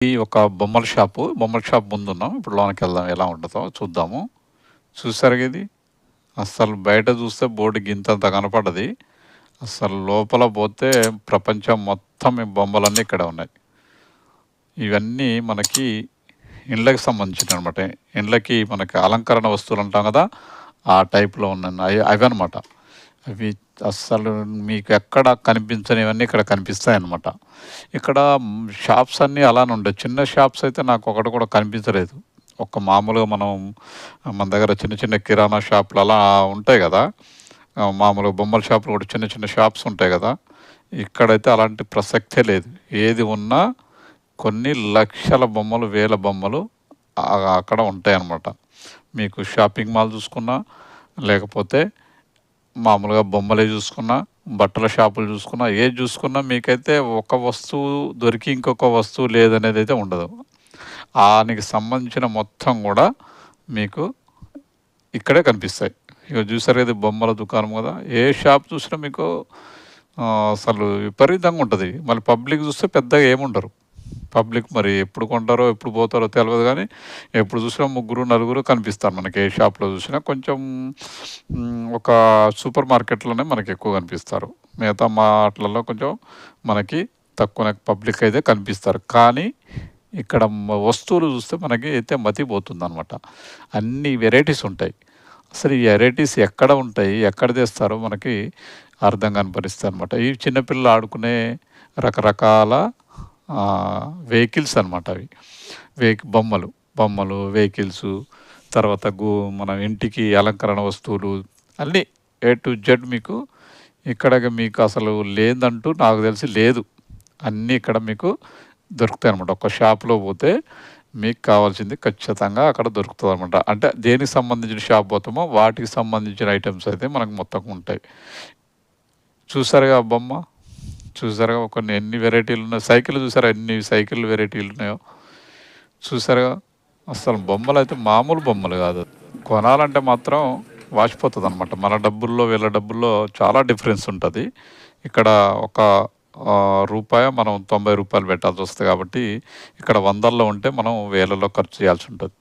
ఇది ఒక బొమ్మల షాపు. బొమ్మల షాప్ ముందు ఉన్నాం ఇప్పుడు లోనకెళ్దాం ఎలా ఉంటుందో చూద్దాము. చూసారుగా ఇది? అస్సలు బయట చూస్తే బోర్డు గింతంత కనపడది. అస్సలు లోపల పోతే ప్రపంచం మొత్తం ఈ బొమ్మలన్నీ ఇక్కడే ఉన్నాయి. ఇవన్నీ మనకి ఇండ్లకి సంబంధించినవన్నమాట. ఇండ్లకి మనకి అలంకరణ వస్తువులు అంటాం కదా! ఆ టైప్‌లో ఉన్నాయి. అవి అనమాట అవి అస్సలు మీకు ఎక్కడ కనిపించనివన్నీ ఇక్కడ కనిపిస్తాయన్నమాట. ఇక్కడ షాప్స్ అన్నీ అలానే ఉంటాయి. చిన్న షాప్స్ అయితే నాకు ఒకటి కూడా కనిపించలేదు. ఒక మామూలుగా మనం మన దగ్గర చిన్న చిన్న కిరాణా షాపులు అలా ఉంటాయి కదా! మామూలు మామూలుగా బొమ్మల షాపులు కూడా చిన్న చిన్న షాప్స్ ఉంటాయి కదా! ఇక్కడైతే అలాంటి ప్రసక్తే లేదు. ఏది ఉన్నా కొన్ని లక్షల బొమ్మలు, వేల బొమ్మలు అక్కడ ఉంటాయన్నమాట. మీకు షాపింగ్ మాల్ చూసుకున్నా, లేకపోతే మామూలుగా బొమ్మలే చూసుకున్నా, బట్టల షాపులు చూసుకున్నా, ఏది చూసుకున్నా మీకైతే ఒక వస్తువు దొరికి ఇంకొక వస్తువు లేదనేదైతే ఉండదు. దానికి సంబంధించిన మొత్తం కూడా మీకు ఇక్కడే కనిపిస్తాయి. ఇక చూసారు కదా! బొమ్మల దుకాణం కదా! ఏ షాప్ చూసినా మీకు అసలు విపరీతంగా ఉంటుంది మళ్ళీ పబ్లిక్ చూస్తే పెద్దగా ఏముండరు. పబ్లిక్ మరి ఎప్పుడు కొంటారో, ఎప్పుడు పోతారో తెలియదు కానీ ఎప్పుడు చూసినా ముగ్గురు, నలుగురు కనిపిస్తారు మనకి ఏ షాప్‌లో చూసినా. కొంచెం ఒక సూపర్ మార్కెట్‌లోనే మనకి ఎక్కువ కనిపిస్తారు. మిగతా మాటలలో కొంచెం మనకి తక్కువనే పబ్లిక్ అయితే కనిపిస్తారు. కానీ ఇక్కడ వస్తువులు చూస్తే మనకి అయితే మతిపోతుందన్నమాట. అన్ని వెరైటీస్ ఉంటాయి. అసలు ఈ వెరైటీస్ ఎక్కడ ఉంటాయి? ఎక్కడ తెస్తారో మనకి అర్థం కనపరిస్తుంది అనమాట అన్నమాట. ఈ చిన్నపిల్లలు ఆడుకునే రకరకాల వెహికల్స్ అనమాట అవి. వెహి బొమ్మలు. బొమ్మలు, వెహికల్స్ తర్వాత గు మన ఇంటికి అలంకరణ వస్తువులు అన్నీ ఏ టు జెడ్ మీకు ఇక్కడ మీకు అసలు లేదంటూ నాకు తెలిసి లేదు. అన్నీ ఇక్కడ మీకు దొరుకుతాయి అనమాట ఒక షాప్‌లో పోతే మీకు కావాల్సింది ఖచ్చితంగా అక్కడ దొరుకుతుంది అనమాట అంటే దేనికి సంబంధించిన షాప్ పోతామో వాటికి సంబంధించిన ఐటమ్స్ అయితే మనకు మొత్తం ఉంటాయి. చూసారుగా బొమ్మ? చూసారుగా కొన్ని ఎన్ని వెరైటీలు ఉన్నాయి. సైకిల్ చూసారా ఎన్ని సైకిల్ వెరైటీలు ఉన్నాయో? చూసారుగా? అస్సలు అయితే మామూలు బొమ్మలు కాదు. కొనాలంటే మాత్రం వాచిపోతదన్నమాట. మన డబ్బుల్లో, వీళ్ళ డబ్బుల్లో చాలా డిఫరెన్స్ ఉంటుంది ఇక్కడ ఒక రూపాయి రూపాయ మనం రూ. 90 పెట్టాల్సొస్తది కాబట్టి, ఇక్కడ వందల్లో ఉంటే మనం వేలలో ఖర్చు చేయాల్సి ఉంటుంది